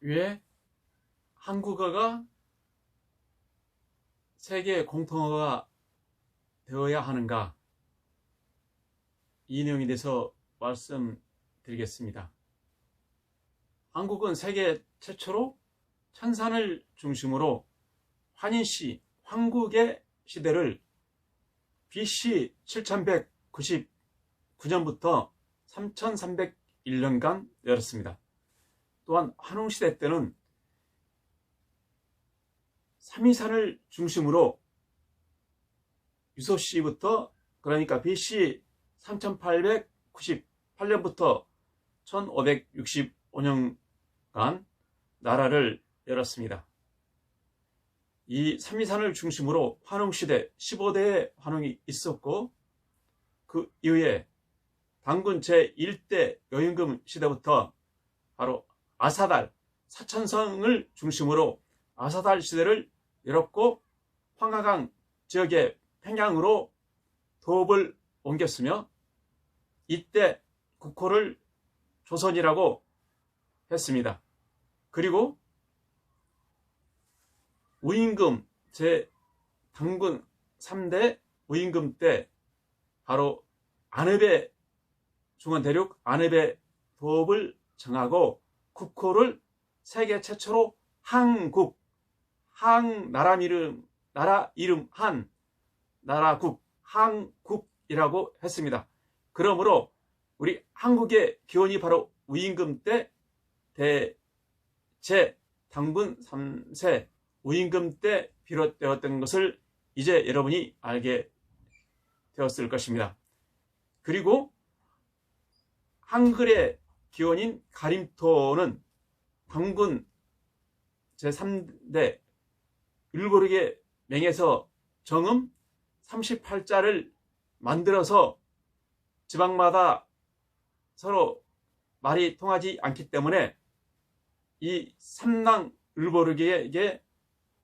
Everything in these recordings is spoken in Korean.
왜 한국어가 세계 공통어가 되어야 하는가? 이 내용에 대해서 말씀드리겠습니다. 한국은 세계 최초로 천산을 중심으로 환인시, 황국의 시대를 BC 7199년부터 3301년간 열었습니다. 또한 한웅시대 때는 삼위산을 중심으로 유소시부터 그러니까 BC 3898년부터 1565년간 나라를 열었습니다. 이 삼위산을 중심으로 환웅시대 15대의 환웅이 있었고 그 이후에 당군 제1대 여임금 시대부터 바로 아사달 사천성을 중심으로 아사달 시대를 열었고 황하강 지역의 평양으로 도읍을 옮겼으며 이때 국호를 조선이라고 했습니다. 그리고 우임금 제 당군 3대 우임금 때 바로 안읍의 중원대륙 안읍의 도읍을 정하고 국호를 세계 최초로 한국 한 나라 이름 나라 이름 한 나라국 한국이라고 했습니다. 그러므로 우리 한국의 기원이 바로 우임금 때 대제 당군 3세 우임금 때 비롯되었던 것을 이제 여러분이 알게 되었을 것입니다. 그리고 한글의 기원인 가림토는 당군 제3대 율고르게 맹에서 정음 38자를 만들어서 지방마다 서로 말이 통하지 않기 때문에 이 삼랑 율보르기에게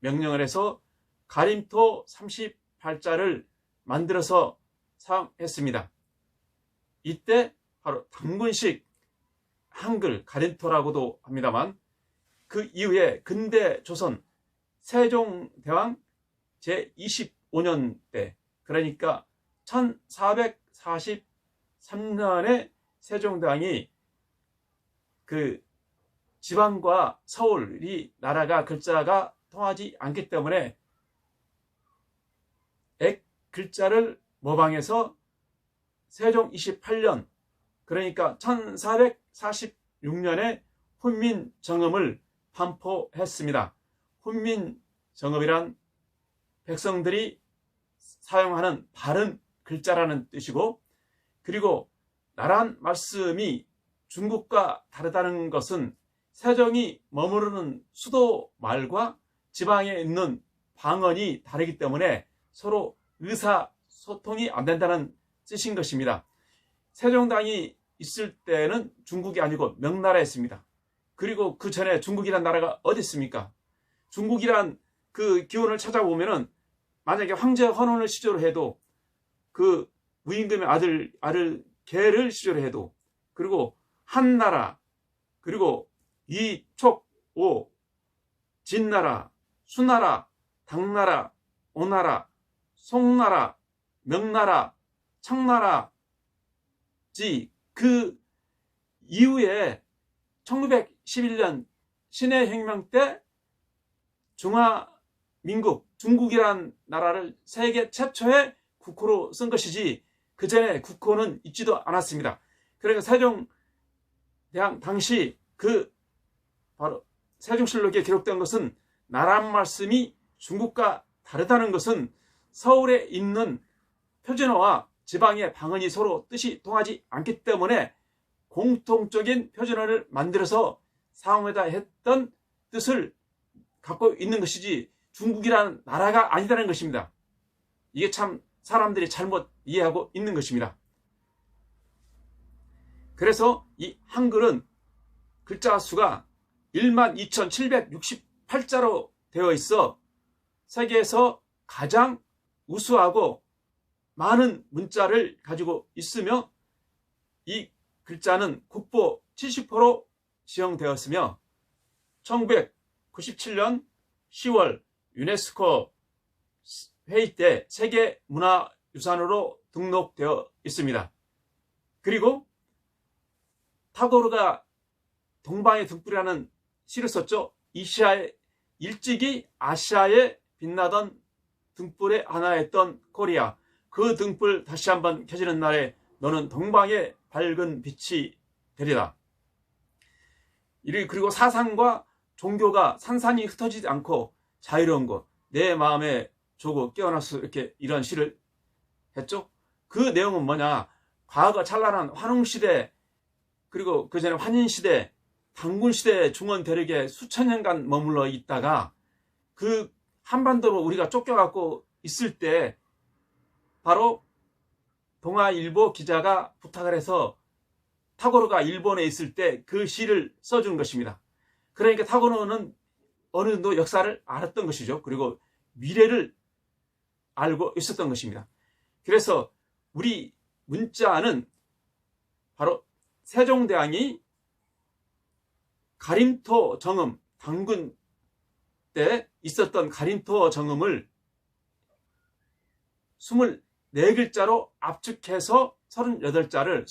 명령을 해서 가림토 38자를 만들어서 사용했습니다. 이때 바로 당군식 한글 가림토라고도 합니다만 그 이후에 근대 조선 세종대왕 제25년 때 그러니까 1443년에 세종대왕이 그 지방과 서울이 나라가 글자가 통하지 않기 때문에 액 글자를 모방해서 세종 28년 그러니까 1446년에 훈민정음을 반포했습니다. 훈민정음이란 백성들이 사용하는 바른 글자라는 뜻이고 그리고 나란 말씀이 중국과 다르다는 것은 세종이 머무르는 수도 말과 지방에 있는 방언이 다르기 때문에 서로 의사소통이 안 된다는 뜻인 것입니다. 세종당이 있을 때는 중국이 아니고 명나라였습니다. 그리고 그 전에 중국이란 나라가 어디 있습니까? 중국이란 그 기원을 찾아보면은 만약에 황제 헌원을 시조로 해도 그 무임금의 아들 아들 개를 시조로 해도 그리고 한나라 그리고 이촉오 진나라 수나라 당나라 오나라 송나라 명나라 청나라 지 그 이후에 1911년 신해 혁명 때 중화민국 중국이란 나라를 세계 최초의 국호로 쓴 것이지 그 전에 국호는 있지도 않았습니다. 그러니까 세종 대왕 당시 그 바로 세종실록에 기록된 것은 나란 말씀이 중국과 다르다는 것은 서울에 있는 표준어와 지방의 방언이 서로 뜻이 통하지 않기 때문에 공통적인 표준어를 만들어서 사용하다 했던 뜻을 갖고 있는 것이지 중국이라는 나라가 아니다는 것입니다. 이게 참 사람들이 잘못 이해하고 있는 것입니다. 그래서 이 한글은 글자 수가 12,768자로 되어 있어 세계에서 가장 우수하고 많은 문자를 가지고 있으며 이 글자는 국보 70%로 지정되었으며 1997년 10월 유네스코 회의 때 세계 문화유산으로 등록되어 있습니다. 그리고 타고르가 동방의 등불이라는 시를 썼죠. 이시아의 일찍이 아시아에 빛나던 등불의 하나였던 코리아. 그 등불 다시 한번 켜지는 날에 너는 동방의 밝은 빛이 되리라. 그리고 사상과 종교가 산산이 흩어지지 않고 자유로운 것, 내 마음에 조고 깨어났어 이렇게 이런 시를 했죠. 그 내용은 뭐냐? 과거 찬란한 환웅시대 그리고 그 전에 환인시대 당군시대 중원 대륙에 수천 년간 머물러 있다가 그 한반도로 우리가 쫓겨갖고 있을 때 바로 동아일보 기자가 부탁을 해서 타고르가 일본에 있을 때 그 시를 써준 것입니다. 그러니까 타고르는 어느 정도 역사를 알았던 것이죠. 그리고 미래를 알고 있었던 것입니다. 그래서 우리 문자는 바로 세종대왕이 가림토 정음, 당군 때 있었던 가림토 정음을 24글자로 압축해서 38자를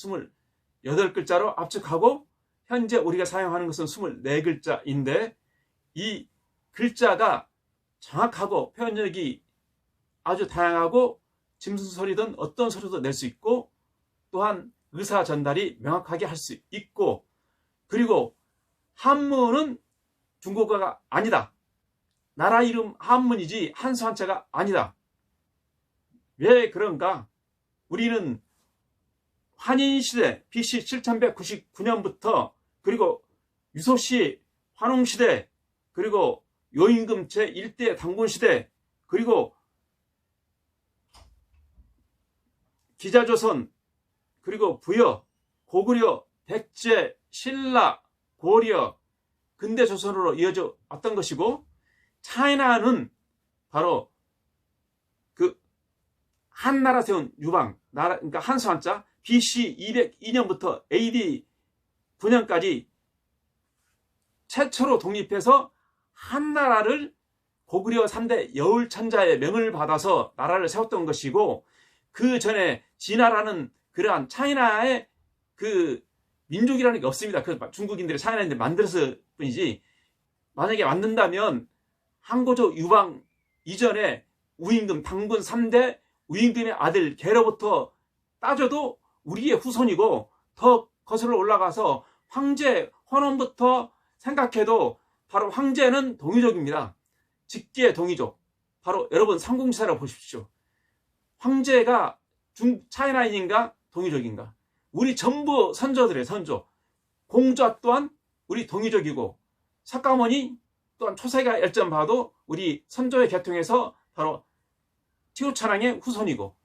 28글자로 압축하고 현재 우리가 사용하는 것은 24글자인데 이 글자가 정확하고 표현력이 아주 다양하고 짐승 소리든 어떤 소리도 낼 수 있고 또한 의사 전달이 명확하게 할 수 있고 그리고 한문은 중국어가 아니다. 나라 이름 한문이지 한수 한자가 아니다. 왜 그런가? 우리는 환인시대 BC 7199년부터 그리고 유소시 환웅시대 그리고 요임금 제1대 당군시대 그리고 기자조선 그리고 부여 고구려 백제 신라 고려 근대조선으로 이어져 왔던 것이고 차이나는 바로 그 한 나라 세운 유방 나라 그러니까 한수 한자 BC 202년부터 AD 9년까지 최초로 독립해서 한 나라를 고구려 3대 여울천자의 명을 받아서 나라를 세웠던 것이고 그 전에 진화라는 그러한 차이나의 그 민족이라는 게 없습니다. 그 중국인들이 차이나인데 만들었을 뿐이지 만약에 만든다면 항고조 유방 이전에 우임금 당군 3대 우임금의 아들 개로부터 따져도 우리의 후손이고 더 거슬러 올라가서 황제 헌원부터 생각해도 바로 황제는 동이족입니다. 직계 동이족. 바로 여러분 삼국지사를 보십시오. 황제가 중 차이나인인가 동이족인가? 우리 전부 선조들의 선조. 공자 또한 우리 동이족이고 석가모니 또한 초세가 열전 봐도 우리 선조의 계통에서 바로 최우찬왕의 후손이고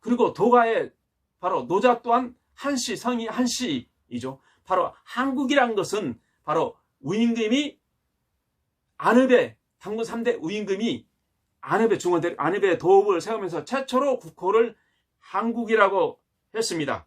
그리고 도가의 바로 노자 또한 한씨 성이 한씨이죠. 바로 한국이란 것은 바로 우임금이 안읍의 당군 3대 우임금이 안읍의 중원대 안읍의 도읍을 세우면서 최초로 국호를 한국이라고 했습니다.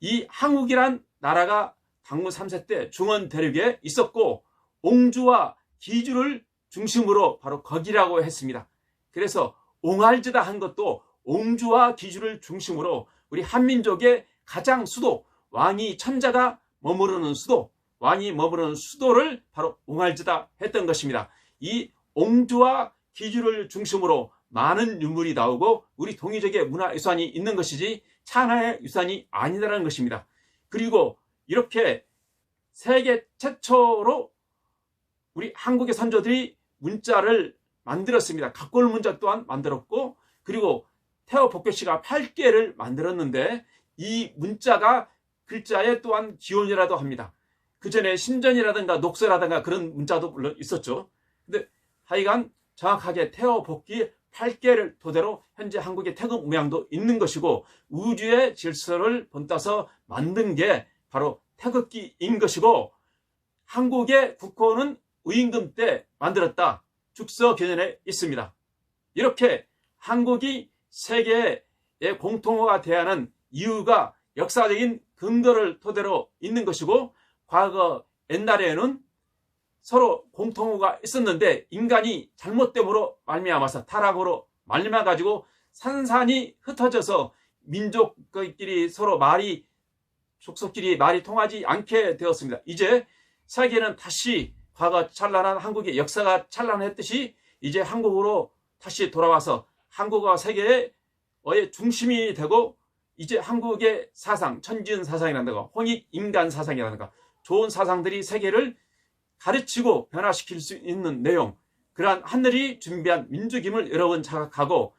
이 한국이란 나라가 당군 3세 때 중원 대륙에 있었고 옹주와 기주를 중심으로 바로 거기라고 했습니다. 그래서 옹알즈다 한 것도 옹주와 기주를 중심으로 우리 한민족의 가장 수도 왕이 천자가 머무르는 수도 왕이 머무르는 수도를 바로 옹알즈다 했던 것입니다. 이 옹주와 기주를 중심으로 많은 유물이 나오고 우리 동이족의 문화유산이 있는 것이지 차나의 유산이 아니다라는 것입니다. 그리고 이렇게 세계 최초로 우리 한국의 선조들이 문자를 만들었습니다. 각골 문자 또한 만들었고 그리고 태어 복교씨가 8개를 만들었는데 이 문자가 글자에 또한 기원이라도 합니다. 그 전에 신전이라든가 녹서라든가 그런 문자도 물론 있었죠. 근데 하여간 정확하게 태어 복귀 8개를 토대로 현재 한국의 태극 모양도 있는 것이고 우주의 질서를 본따서 만든 게 바로 태극기인 것이고 한국의 국호는 의임금 때 만들었다. 죽서 견연에 있습니다. 이렇게 한국이 세계의 공통어가 대하는 이유가 역사적인 근거를 토대로 있는 것이고 과거 옛날에는 서로 공통어가 있었는데 인간이 잘못됨으로 말미암아서 타락으로 말미암아 가지고 산산이 흩어져서 민족끼리 서로 말이 족속끼리 말이 통하지 않게 되었습니다. 이제 세계는 다시 과거 찬란한 한국의 역사가 찬란했듯이 이제 한국으로 다시 돌아와서 한국과 세계의 중심이 되고 이제 한국의 사상, 천지은 사상이라든가 홍익 인간 사상이라든가 좋은 사상들이 세계를 가르치고 변화시킬 수 있는 내용 그러한 하늘이 준비한 민족임을 여러분 자각하고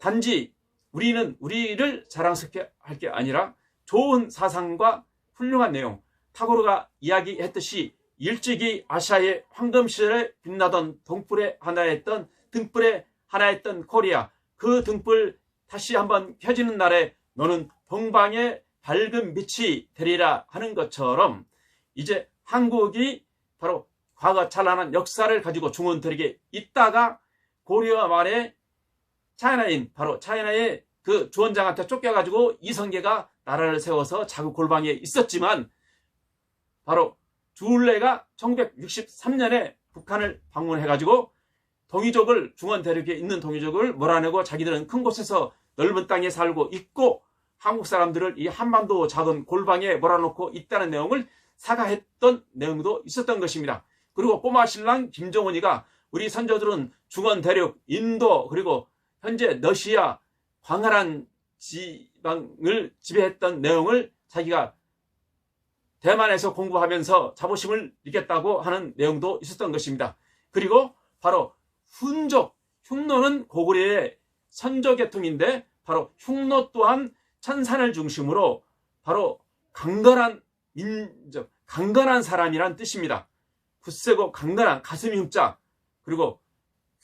단지 우리는 우리를 자랑스럽게 할 게 아니라 좋은 사상과 훌륭한 내용 타고르가 이야기했듯이 일찍이 아시아의 황금 시절에 빛나던 동불의 하나였던 등불의 하나였던 코리아. 그 등불 다시 한번 켜지는 날에 너는 동방의 밝은 빛이 되리라 하는 것처럼 이제 한국이 바로 과거 찬란한 역사를 가지고 중원들에게 있다가 고려 말에 차이나인 바로 차이나의 그 주원장한테 쫓겨가지고 이성계가 나라를 세워서 자국 골방에 있었지만 바로 주울레가 1963년에 북한을 방문해가지고 동이족을 중원 대륙에 있는 동이족을 몰아내고 자기들은 큰 곳에서 넓은 땅에 살고 있고 한국 사람들을 이 한반도 작은 골방에 몰아놓고 있다는 내용을 사과했던 내용도 있었던 것입니다. 그리고 꼬마 신랑 김정은이가 우리 선조들은 중원 대륙, 인도 그리고 현재 러시아 광활한 지방을 지배했던 내용을 자기가 대만에서 공부하면서 자부심을 느꼈다고 하는 내용도 있었던 것입니다. 그리고 바로 훈족, 흉노는 고구려의 선조계통인데 바로 흉노 또한 천산을 중심으로 바로 강건한 민족, 강건한 사람이란 뜻입니다. 굳세고 강건한 가슴이 흠자 그리고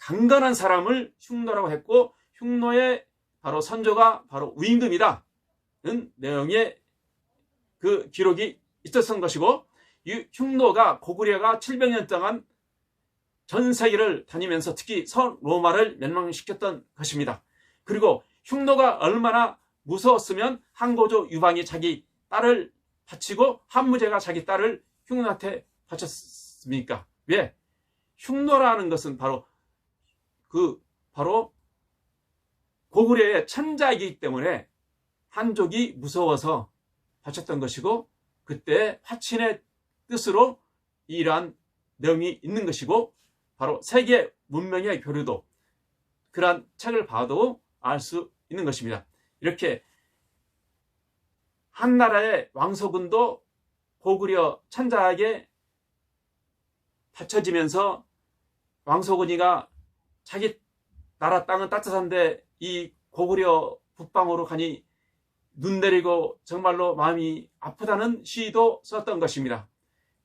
강건한 사람을 흉노라고 했고 흉노의 바로 선조가 바로 우임금이다. 는 내용의 그 기록이 있었던 것이고 이 흉노가 고구려가 700년 동안 전 세계를 다니면서 특히 서로마를 멸망시켰던 것입니다. 그리고 흉노가 얼마나 무서웠으면 한고조 유방이 자기 딸을 바치고 한무제가 자기 딸을 흉노한테 바쳤습니까? 왜? 흉노라는 것은 바로 그 바로 고구려의 천자이기 때문에 한족이 무서워서 바쳤던 것이고 그때 화친의 뜻으로 이러한 내용이 있는 것이고 바로 세계 문명의 교류도 그러한 책을 봐도 알 수 있는 것입니다. 이렇게 한 나라의 왕소군도 고구려 천자에게 바쳐지면서 왕소군이가 자기 나라 땅은 따뜻한데 이 고구려 북방으로 가니 눈 내리고 정말로 마음이 아프다는 시도 썼던 것입니다.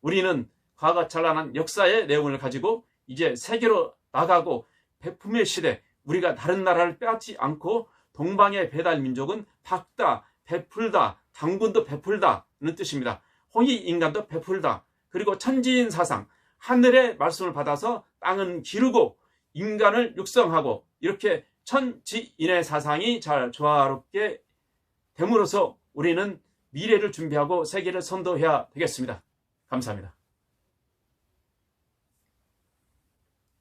우리는 과거 찬란한 역사의 내용을 가지고 이제 세계로 나가고 백품의 시대 우리가 다른 나라를 빼앗지 않고 동방의 배달 민족은 박다, 베풀다, 당군도 베풀다는 뜻입니다. 홍익 인간도 베풀다. 그리고 천지인 사상, 하늘의 말씀을 받아서 땅은 기르고 인간을 육성하고 이렇게 천지인의 사상이 잘 조화롭게 됨으로써 우리는 미래를 준비하고 세계를 선도해야 되겠습니다. 감사합니다.